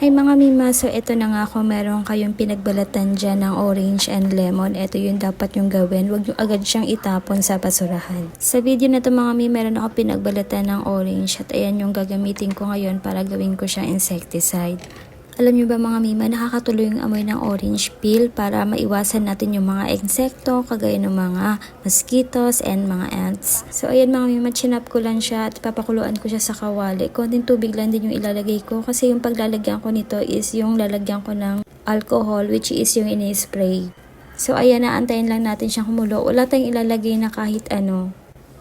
Hi mga mima, so ito na nga kung meron kayong pinagbalatan dyan ng orange and lemon, ito yung dapat yung gawin. Huwag yung agad siyang itapon sa basurahan. Sa video na to mga mima, meron ako pinagbalatan ng orange at ayan yung gagamitin ko ngayon para gawin ko siyang insecticide. Alam niyo ba mga mima, nakakatuloy yung amoy ng orange peel para maiwasan natin yung mga insekto, kagaya ng mga mosquitoes and mga ants. So ayan mga mima, chinap ko lang siya at papakuluan ko siya sa kawali. Konting tubig lang din yung ilalagay ko kasi yung paglalagyan ko nito is yung lalagyan ko ng alcohol which is yung ini-spray. So ayan na, antayin lang natin siyang kumulo. Wala tayong ilalagay na kahit ano.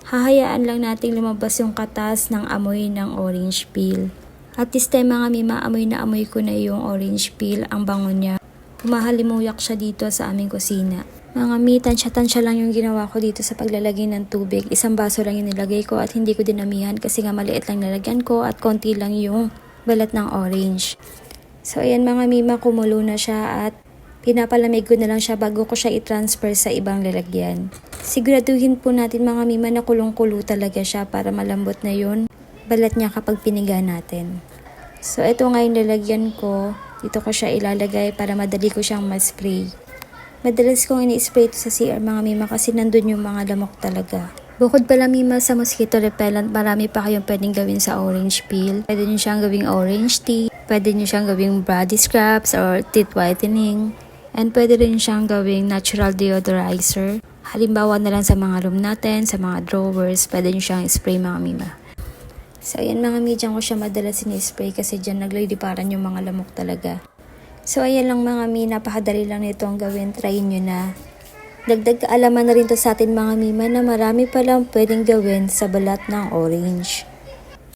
Hahayaan lang nating lumabas yung katas ng amoy ng orange peel. At this time mga mima, amoy na amoy ko na yung orange peel, ang bango niya. Humahalimuyak siya dito sa aming kusina. Mga mi, tansya-tansya lang yung ginawa ko dito sa paglalagay ng tubig. Isang baso lang yung nilagay ko at hindi ko dinamihan kasi nga maliit lang nilagyan ko at konti lang yung balat ng orange. So ayan mga mima, kumulo na siya at pinapalamig ko na lang siya bago ko siya i-transfer sa ibang lalagyan. Siguraduhin po natin mga mima na kulong-kulo talaga siya para malambot na yun balat niya kapag piniga natin. So ito nga yung lalagyan ko. Dito ko siya ilalagay para madali ko siyang ma-spray. Madalas kong ini-spray ito sa CR mga mima kasi nandun yung mga lamok talaga. Bukod pala mima sa mosquito repellent, marami pa kayong pwedeng gawin sa orange peel. Pwede nyo siyang gawing orange tea, pwede nyo siyang gawing body scrubs or teeth whitening, and pwede rin siyang gawing natural deodorizer. Halimbawa na lang sa mga room natin, sa mga drawers, pwede nyo siyang spray mga mima. So, ayan mga medium ko siya madalas sinispray kasi dyan nagliliparan yung mga lamok talaga. So, ayan lang mga mi, napakadali lang nito ang gawin. Try nyo na. Dagdag kaalaman na rin to sa atin mga mima na marami palang pwedeng gawin sa balat ng orange.